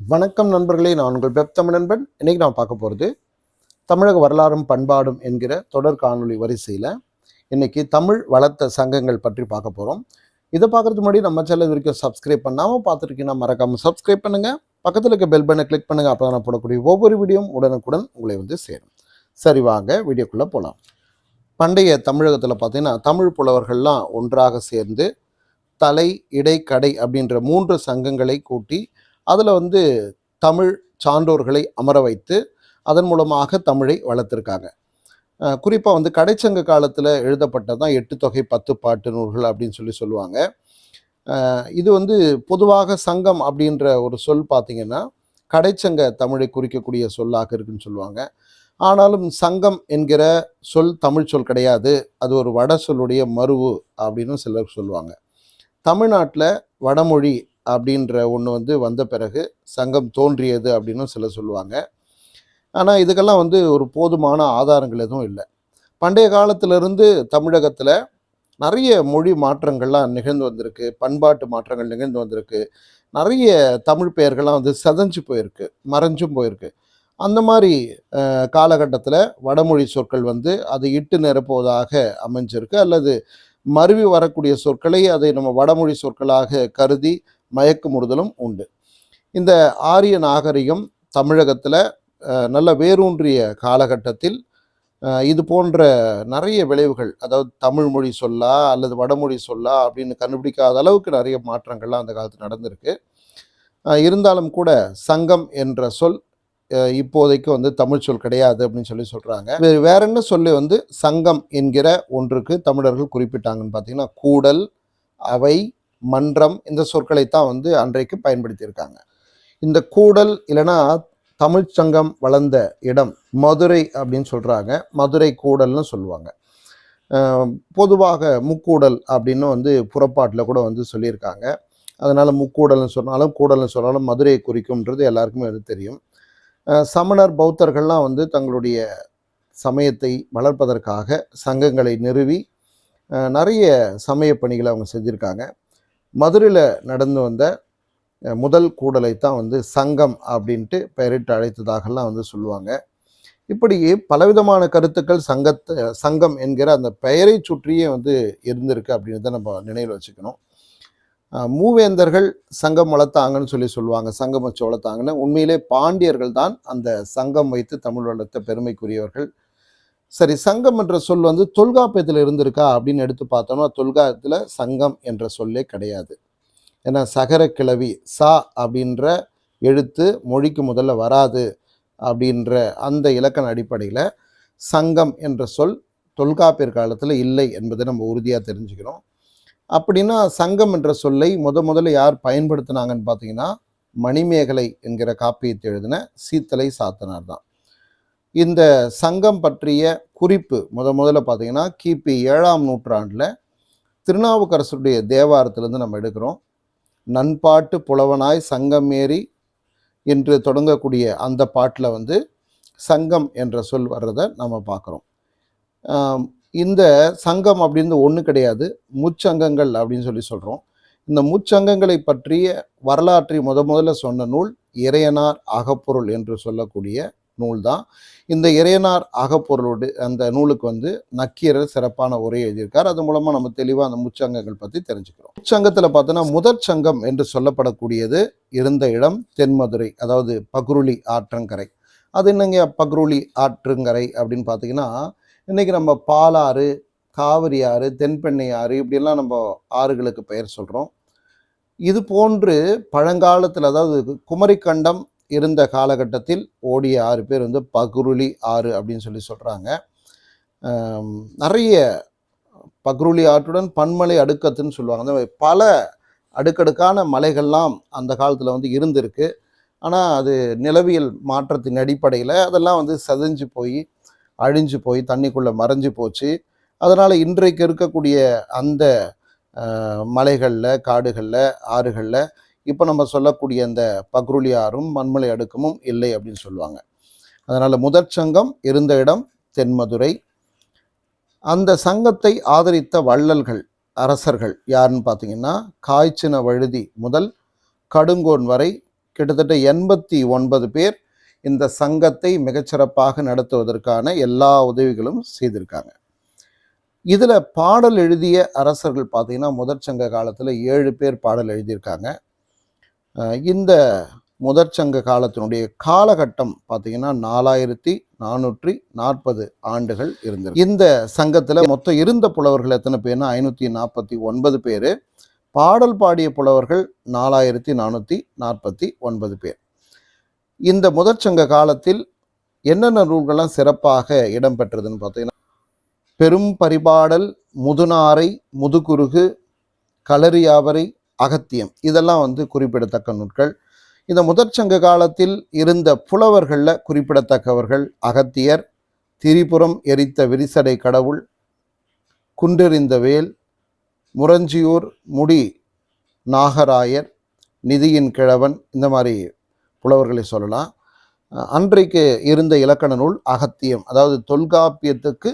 வணக்கம் நண்பர்களே நான் உங்கள் வெப் தமிழ் நண்பன். இன்னைக்கு நான் பார்க்க போகிறது தமிழக வரலாறும் பண்பாடும் என்கிற தொடர் காணொலி வரிசையில் இன்னைக்கு தமிழ் வளர்த்த சங்கங்கள் பற்றி பார்க்க போகிறோம் இதை பார்க்கறதுக்கு முன்னாடி நம்ம சேனல் வரைக்கும் சப்ஸ்கிரைப் பண்ணாமல் பார்த்துருக்கீங்கன்னா மறக்காமல் சப்ஸ்கிரைப் பண்ணுங்கள் பக்கத்தில் இருக்க பெல் பட்டனை கிளிக் பண்ணுங்கள் அப்போ நான் போடக்கூடிய ஒவ்வொரு வீடியோவும் உடனுக்குடன் உங்களை வந்து சேரும். சரி வாங்க வீடியோக்குள்ளே போகலாம் பண்டைய தமிழகத்தில் பார்த்தீங்கன்னா தமிழ் புலவர்கள்லாம் ஒன்றாக சேர்ந்து தலை இடை கடை அப்படின்ற மூன்று சங்கங்களை கூட்டி அதில் வந்து தமிழ் சான்றோர்களை அமர வைத்து அதன் மூலமாக தமிழை வளர்த்துருக்காங்க. குறிப்பாக வந்து கடைச்சங்க காலத்தில் எழுதப்பட்டது தான் எட்டு தொகை பத்து பாட்டு நூல்கள் அப்படின்னு சொல்லி சொல்லுவாங்க. இது வந்து பொதுவாக சங்கம் அப்படின்ற ஒரு சொல் பார்த்திங்கன்னா கடைச்சங்க தமிழை குறிக்கக்கூடிய சொல்லாக இருக்குன்னு சொல்லுவாங்க. ஆனாலும் சங்கம் என்கிற சொல் தமிழ் சொல் கிடையாது. அது ஒரு வட சொல்லுடைய மருவு அப்படின்னு சிலர் சொல்லுவாங்க. தமிழ்நாட்டில் வடமொழி அப்படின்ற ஒன்று வந்து வந்த பிறகு சங்கம் தோன்றியது அப்படின்னு சில சொல்லுவாங்க. ஆனால் இதுக்கெல்லாம் வந்து ஒரு போதுமான ஆதாரங்கள் எதுவும் இல்லை. பண்டைய காலத்திலிருந்து தமிழகத்தில் நிறைய மொழி மாற்றங்கள்லாம் நிகழ்ந்து வந்திருக்கு. பண்பாட்டு மாற்றங்கள் நிகழ்ந்து வந்திருக்கு. நிறைய தமிழ் பெயர்கள்லாம் வந்து செதஞ்சு போயிருக்கு மறைஞ்சும் போயிருக்கு. அந்த மாதிரி காலகட்டத்தில் வடமொழி சொற்கள் வந்து அதை இட்டு நிரப்புவதாக அமைஞ்சிருக்கு. அல்லது மருவி வரக்கூடிய சொற்களை அதை நம்ம வடமொழி சொற்களாக கருதி மயக்கமுறுதலும் உண்டு. இந்த ஆரிய நாகரிகம் தமிழகத்தில் நல்ல வேரூன்றிய காலகட்டத்தில் இது போன்ற நிறைய விளைவுகள் அதாவது தமிழ் மொழி சொல்லா அல்லது வடமொழி சொல்லா அப்படின்னு கண்டுபிடிக்காத அளவுக்கு நிறைய மாற்றங்கள்லாம் அந்த காலத்தில் நடந்திருக்கு. இருந்தாலும் கூட சங்கம் என்ற சொல் இப்போதைக்கு வந்து தமிழ் சொல் கிடையாது அப்படின்னு சொல்லி சொல்கிறாங்க வேறு வேற என்ன சொல்லி வந்து சங்கம் என்கிற ஒன்றுக்கு தமிழர்கள் குறிப்பிட்டாங்கன்னு பார்த்தீங்கன்னா கூடல் அவை மன்றம் இந்த சொற்களை தான் வந்து அன்றைக்கு பயன்படுத்தியிருக்காங்க. இந்த கூடல் இல்லைன்னா தமிழ்ச்சங்கம் வளர்ந்த இடம் மதுரை அப்படின்னு சொல்கிறாங்க மதுரை கூடல்னு சொல்லுவாங்க. பொதுவாக முக்கூடல் அப்படின்னு வந்து புறப்பாட்டில் கூட வந்து சொல்லியிருக்காங்க. அதனால் முக்கூடல்னு சொன்னாலும் கூடல்னு சொன்னாலும் மதுரையை குறிக்கும்ன்றது எல்லாருக்குமே அது தெரியும். சமணர் பௌத்தர்கள்லாம் வந்து தங்களுடைய சமயத்தை வளர்ப்பதற்காக சங்கங்களை நிறுவி நிறைய சமய பணிகளை அவங்க செஞ்சுருக்காங்க. மதுரையில் நடந்து வந்த முதல் கூடலை தான் வந்து சங்கம் அப்படின்ட்டு பெயரிட்டு அழைத்ததாகலாம் வந்து சொல்லுவாங்க. இப்படி பலவிதமான கருத்துக்கள் சங்கத்தை சங்கம் என்கிற அந்த பெயரை சுற்றியே வந்து இருந்திருக்கு அப்படின்றத நம்ம நினைவில் வச்சுக்கணும். மூவேந்தர்கள் சங்கம் வளர்த்தாங்கன்னு சொல்லி சொல்லுவாங்க சங்கம் வச்சு வளர்த்தாங்கன்னு. உண்மையிலே பாண்டியர்கள் தான் அந்த சங்கம் வைத்து தமிழ் வளர்த்த பெருமைக்குரியவர்கள். சரி சங்கம் என்ற சொல் வந்து தொல்காப்பியத்தில் இருந்திருக்கா அப்படின்னு எடுத்து பார்த்தோம்னா தொல்காப்பியத்தில் சங்கம் என்ற சொல்லே கிடையாது. ஏன்னா சகர கிளவி சா அப்படின்ற எழுத்து மொழிக்கு முதல்ல வராது அப்படின்ற அந்த இலக்கண அடிப்படையில் சங்கம் என்ற சொல் தொல்காப்பியர் காலத்தில் இல்லை என்பதை நம்ம உறுதியாக தெரிஞ்சுக்கிறோம் அப்படின்னா சங்கம் என்ற சொல்லை முத முதல்ல யார் பயன்படுத்தினாங்கன்னு பார்த்தீங்கன்னா மணிமேகலை என்கிற காப்பியத்தை எழுதின சீத்தலை சாத்தனார் தான். இந்த சங்கம் பற்றிய குறிப்பு முத முதல்ல பார்த்தீங்கன்னா கிபி ஏழாம் நூற்றாண்டில் திருநாவுக்கரசருடைய தேவாரத்திலேருந்து நம்ம எடுக்கிறோம். நண்பாட்டு புலவனாய் சங்கம் ஏறி என்று தொடங்கக்கூடிய அந்த பாட்டில் வந்து சங்கம் என்ற சொல் வர்றதை நம்ம பார்க்குறோம். இந்த சங்கம் அப்படின்னு ஒன்று கிடையாது முச்சங்கங்கள் அப்படின்னு சொல்லி சொல்கிறோம் இந்த முச்சங்கங்களை பற்றிய வரலாற்றை முத முதல்ல சொன்ன நூல் இறையனார் அகப்பொருள் என்று சொல்லக்கூடிய நூல் தான் இந்த இறையனார் அகப்பொருளோடு அந்த நூலுக்கு வந்து நக்கீரர் சிறப்பான உரை எழுதியிருக்கார். அது மூலமாக நம்ம தெளிவாக அந்த முச்சங்கங்கள் பற்றி தெரிஞ்சுக்கிறோம். முச்சங்கத்தில் பார்த்தோன்னா முதற் சங்கம் என்று சொல்லப்படக்கூடியது இருந்த இடம் தென்மதுரை அதாவது பக்ருளி ஆற்றங்கரை. அது என்னங்க பக்ருளி ஆற்றங்கரை அப்படின்னு பார்த்தீங்கன்னா இன்றைக்கி நம்ம பாலாறு காவிரி ஆறு தென்பெண்ணை ஆறு இப்படிலாம் நம்ம ஆறுகளுக்கு பெயர் சொல்கிறோம் இது போன்று பழங்காலத்தில் அதாவது குமரிக்கண்டம் இருந்த காலகட்டத்தில் ஓடிய ஆறு பேர் வந்து பகுருளி ஆறு அப்படின்னு சொல்லி சொல்கிறாங்க நிறைய பக்ருளி ஆற்றுடன் பன்மலை அடுக்கத்துன்னு சொல்லுவாங்க. அந்த மாதிரி பல அடுக்கடுக்கான மலைகள்லாம் அந்த காலத்தில் வந்து இருந்திருக்கு. ஆனால் அது நிலவியல் மாற்றத்தின் அடிப்படையில் அதெல்லாம் வந்து செதஞ்சு போய் அழிஞ்சு போய் தண்ணிக்குள்ளே மறைஞ்சு போச்சு. அதனால் இன்றைக்கு இருக்கக்கூடிய அந்த மலைகளில் காடுகளில் ஆறுகளில் இப்போ நம்ம சொல்லக்கூடிய அந்த பக்ருலியாரும் மண்மலை அடுக்கமும் இல்லை அப்படின்னு சொல்லுவாங்க. அதனால் முதற் சங்கம் இருந்த இடம் தென்மதுரை. அந்த சங்கத்தை ஆதரித்த வள்ளல்கள் அரசர்கள் யாருன்னு பார்த்தீங்கன்னா காய்ச்சின வழுதி முதல் கடுங்கோன் வரை கிட்டத்தட்ட எண்பத்தி ஒன்பது பேர் இந்த சங்கத்தை மிகச்சிறப்பாக நடத்துவதற்கான எல்லா உதவிகளும் செய்திருக்காங்க. இதில் பாடல் எழுதிய அரசர்கள் பார்த்தீங்கன்னா முதற் சங்க காலத்தில் ஏழு பேர் பாடல் எழுதியிருக்காங்க. இந்த முதற் சங்க காலத்தினுடைய காலகட்டம் பார்த்தீங்கன்னா நாலாயிரத்தி நானூற்றி நாற்பது ஆண்டுகள் இருந்தது இந்த சங்கத்தில் மொத்தம் இருந்த புலவர்கள் எத்தனை பேர்னா ஐநூற்றி நாற்பத்தி ஒன்பது பேர். பாடல் பாடிய புலவர்கள் நாலாயிரத்தி நானூற்றி நாற்பத்தி ஒன்பது பேர். இந்த முதற் சங்க காலத்தில் என்னென்ன நூல்கள்லாம் சிறப்பாக இடம்பெற்றதுன்னு பார்த்தீங்கன்னா பெரும் பரிபாடல் முதுநாரை முதுகுருகு களரியாவரை அகத்தியம். இதெல்லாம் வந்து குறிப்பிடத்தக்க நூல்கள். இந்த முதற் சங்க காலத்தில் இருந்த புலவர்களில் குறிப்பிடத்தக்கவர்கள் அகத்தியர் திரிபுரம் எரித்த விரிசடை கடவுள் குன்றெறிந்த வேல் முரஞ்சியூர் முடி நாகராயர் நிதியின் கிழவன் இந்த மாதிரி புலவர்களை சொல்லலாம். அன்றைக்கு இருந்த இலக்கண நூல் அகத்தியம். அதாவது தொல்காப்பியத்துக்கு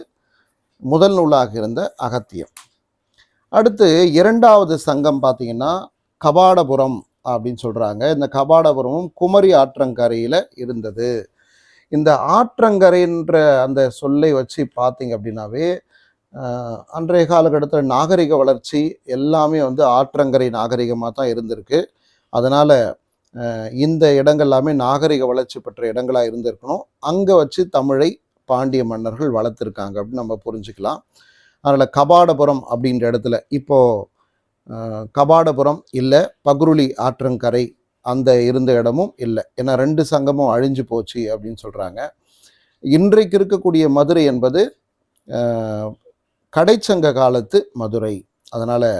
முதல் நூலாக இருந்த அகத்தியம். அடுத்து இரண்டாவது சங்கம் பார்த்தீங்கன்னா கபாடபுரம் அப்படின்னு சொல்கிறாங்க இந்த கபாடபுரமும் குமரி ஆற்றங்கரையில் இருந்தது. இந்த ஆற்றங்கரைன்ற அந்த சொல்லை வச்சு பார்த்தீங்க அப்படின்னாவே அன்றைய காலகட்டத்தில் நாகரிக வளர்ச்சி எல்லாமே வந்து ஆற்றங்கரை நாகரிகமாக தான் இருந்திருக்கு. அதனால் இந்த இடங்கள் எல்லாமே நாகரிக வளர்ச்சி பெற்ற இடங்களாக இருந்திருக்கணும். அங்கே வச்சு தமிழை பாண்டிய மன்னர்கள் வளர்த்துருக்காங்க அப்படின்னு நம்ம புரிஞ்சுக்கலாம். அதனால் கபாடபுரம் அப்படின்ற இடத்துல இப்போது கபாடபுரம் இல்லை பகுருளி ஆற்றங்கரை அந்த இருந்த இடமும் இல்லை. ஏன்னா ரெண்டு சங்கமும் அழிஞ்சு போச்சு அப்படின்னு சொல்கிறாங்க இன்றைக்கு இருக்கக்கூடிய மதுரை என்பது கடைச்சங்க காலத்து மதுரை. அதனால்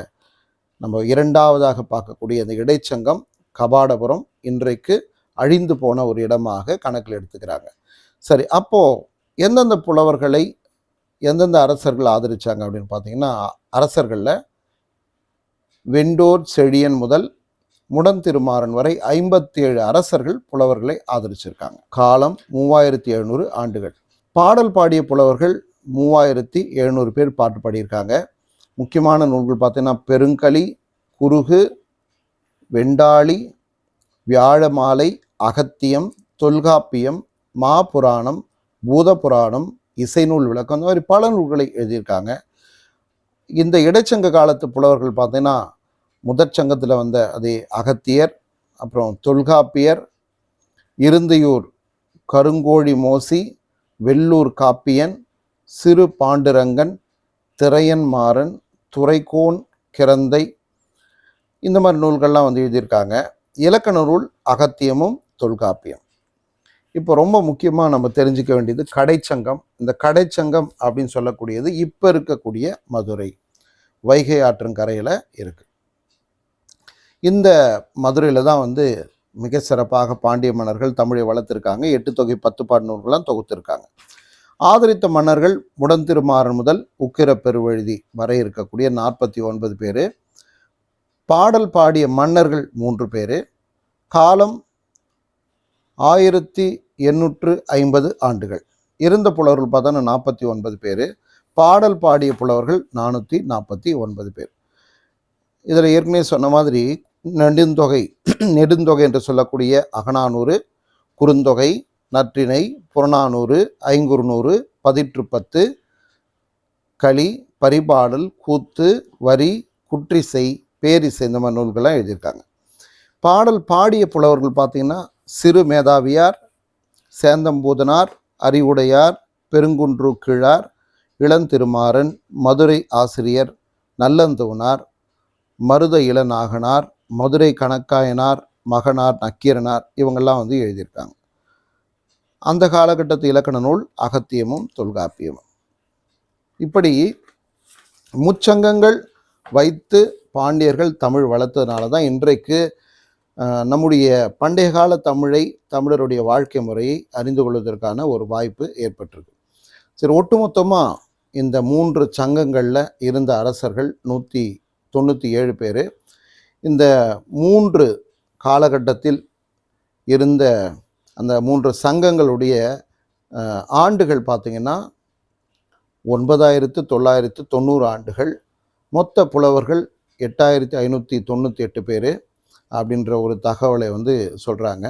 நம்ம இரண்டாவதாக பார்க்கக்கூடிய அந்த இடைச்சங்கம் கபாடபுரம் இன்றைக்கு அழிந்து போன ஒரு இடமாக கணக்கில் எடுத்துக்கிறாங்க. சரி அப்போது எந்தெந்த புலவர்களை எந்தெந்த அரசர்கள் ஆதரித்தாங்க அப்படின்னு பார்த்தீங்கன்னா அரசர்களில் வெண்டோர் செழியன் முதல் முடன் திருமாறன் வரை ஐம்பத்தி ஏழு அரசர்கள் புலவர்களை ஆதரிச்சிருக்காங்க. காலம் மூவாயிரத்தி எழுநூறு ஆண்டுகள். பாடல் பாடிய புலவர்கள் மூவாயிரத்தி எழுநூறு பேர் பாட்டு பாடியிருக்காங்க. முக்கியமான நூல்கள் பார்த்தீங்கன்னா பெருங்கலி குருகு வெண்டாளி வியாழமாலை அகத்தியம் தொல்காப்பியம் மாபுராணம் பூதபுராணம் இசைநூல் விளக்கம் அந்த மாதிரி பல நூல்களை எழுதியிருக்காங்க. இந்த இடைச்சங்க காலத்து புலவர்கள் பார்த்தீங்கன்னா முதற் சங்கத்தில் வந்த அதே அகத்தியர் அப்புறம் தொல்காப்பியர் இருந்தையூர் கருங்கோழி மோசி வெள்ளூர் காப்பியன் சிறு பாண்டுரங்கன் திரையன் மாறன் துரைக்கோன் கிரந்தை இந்த மாதிரி நூல்கள்லாம் வந்து எழுதியிருக்காங்க. இலக்கண நூல் அகத்தியமும் தொல்காப்பியம். இப்போ ரொம்ப முக்கியமாக நம்ம தெரிஞ்சுக்க வேண்டியது கடைச்சங்கம். இந்த கடைச்சங்கம் அப்படின்னு சொல்லக்கூடியது இப்போ இருக்கக்கூடிய மதுரை. வைகை ஆற்றங்கரையில் இருக்குது இந்த மதுரையில் தான் வந்து மிக சிறப்பாக பாண்டிய மன்னர்கள் தமிழை வளர்த்துருக்காங்க. எட்டு தொகை பத்து பாட்டு தொகுத்திருக்காங்க. ஆதரித்த மன்னர்கள் முடன் திருமாறன் முதல் உக்கிர பெருவழுதி வரை இருக்கக்கூடிய நாற்பத்தி ஒன்பது பேர். பாடல் பாடிய மன்னர்கள் மூன்று பேர். காலம் ஆயிரத்தி எண்ணூற்று ஐம்பது ஆண்டுகள். இருந்த புலவர்கள் பார்த்தோன்னா நாற்பத்தி ஒன்பது பேர். பாடல் பாடிய புலவர்கள் நானூற்றி நாற்பத்தி ஒன்பது பேர். இதில் ஏற்கனவே சொன்ன மாதிரி நெடுந்தொகை நெடுந்தொகை என்று சொல்லக்கூடிய அகநானூறு குறுந்தொகை நற்றிணை புறநானூறு ஐங்குறுநூறு பதிற்று பத்து களி பரிபாடல் கூத்து வரி குற்றிசை பேரிசை இந்த மாதிரி நூல்கள்லாம் எழுதியிருக்காங்க. பாடல் பாடிய புலவர்கள் பார்த்தீங்கன்னா சிறு மேதாவியார் சேந்தம்பூதனார் அறிவுடையார் பெருங்குன்று கிழார் இளந்திருமாறன் மதுரை ஆசிரியர் நல்லந்தவனார் மருத இளநாகனார் மதுரை கணக்காயனார் மகனார் நக்கீரனார் இவங்கெல்லாம் வந்து எழுதியிருக்காங்க. அந்த காலகட்டத்து இலக்கண நூல் அகத்தியமும் தொல்காப்பியமும். இப்படி முச்சங்கங்கள் வைத்து பாண்டியர்கள் தமிழ் வளர்த்ததுனால தான் இன்றைக்கு நம்முடைய பண்டைய கால தமிழை தமிழருடைய வாழ்க்கை முறையை அறிந்து கொள்வதற்கான ஒரு வாய்ப்பு ஏற்பட்டிருக்கு. சரி ஒட்டுமொத்தமாக இந்த மூன்று சங்கங்களில் இருந்த அரசர்கள் நூற்றி தொண்ணூற்றி ஏழு பேர் இந்த மூன்று காலகட்டத்தில் இருந்த அந்த மூன்று சங்கங்களுடைய ஆண்டுகள் பார்த்திங்கன்னா ஒன்பதாயிரத்து தொள்ளாயிரத்து தொண்ணூறு ஆண்டுகள். மொத்த புலவர்கள் எட்டாயிரத்தி ஐநூற்றி தொண்ணூற்றி எட்டு பேர். அப்படின்ற ஒரு தகவலை வந்து சொல்கிறாங்க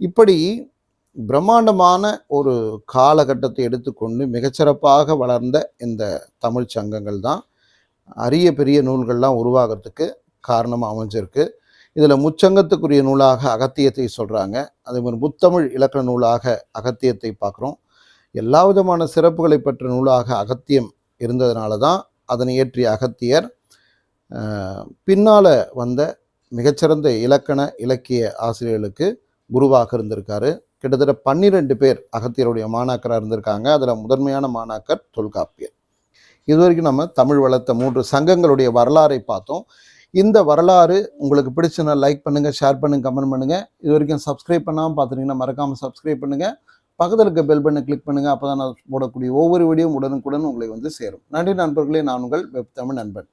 இப்படி பிரம்மாண்டமான ஒரு காலகட்டத்தை எடுத்துக்கொண்டு மிகச்சிறப்பாக வளர்ந்த இந்த தமிழ் சங்கங்கள் தான் அரிய பெரிய நூல்கள்லாம் உருவாகிறதுக்கு காரணமாக அமைஞ்சிருக்கு. இதில் முச்சங்கத்துக்குரிய நூலாக அகத்தியத்தை சொல்கிறாங்க அதே மாதிரி முத்தமிழ் இலக்கண நூலாக அகத்தியத்தை பார்க்குறோம். எல்லா விதமான சிறப்புகளை பெற்ற நூலாக அகத்தியம் இருந்ததுனால தான் அதனை இயற்றிய அகத்தியர் பின்னால் வந்த மிகச்சிறந்த இலக்கண இலக்கிய ஆசிரியர்களுக்கு குருவாக இருந்திருக்காரு. கிட்டத்தட்ட பன்னிரெண்டு பேர் அகத்தியருடைய மாணாக்கராக இருந்திருக்காங்க. அதில் முதன்மையான மாணாக்கர் தொல்காப்பியர். இதுவரைக்கும் நம்ம தமிழ் வளர்த்த மூன்று சங்கங்களுடைய வரலாறை பார்த்தோம். இந்த வரலாறு உங்களுக்கு பிடிச்சுன்னா லைக் பண்ணுங்கள் ஷேர் பண்ணுங்கள் கமெண்ட் பண்ணுங்கள் இது வரைக்கும் சப்ஸ்கிரைப் பண்ணாமல் பார்த்துட்டீங்கன்னா மறக்காமல் சப்ஸ்கிரைப் பண்ணுங்கள் பக்கத்தில் இருக்க பெல் பண்ணை கிளிக் பண்ணுங்கள் அப்போ தான் நான் போடக்கூடிய ஒவ்வொரு வீடியோவும் உடனுக்குடன் உங்களை வந்து சேரும். நன்றி நண்பர்களே. நான் உங்கள் வெப் தமிழ் நண்பன்.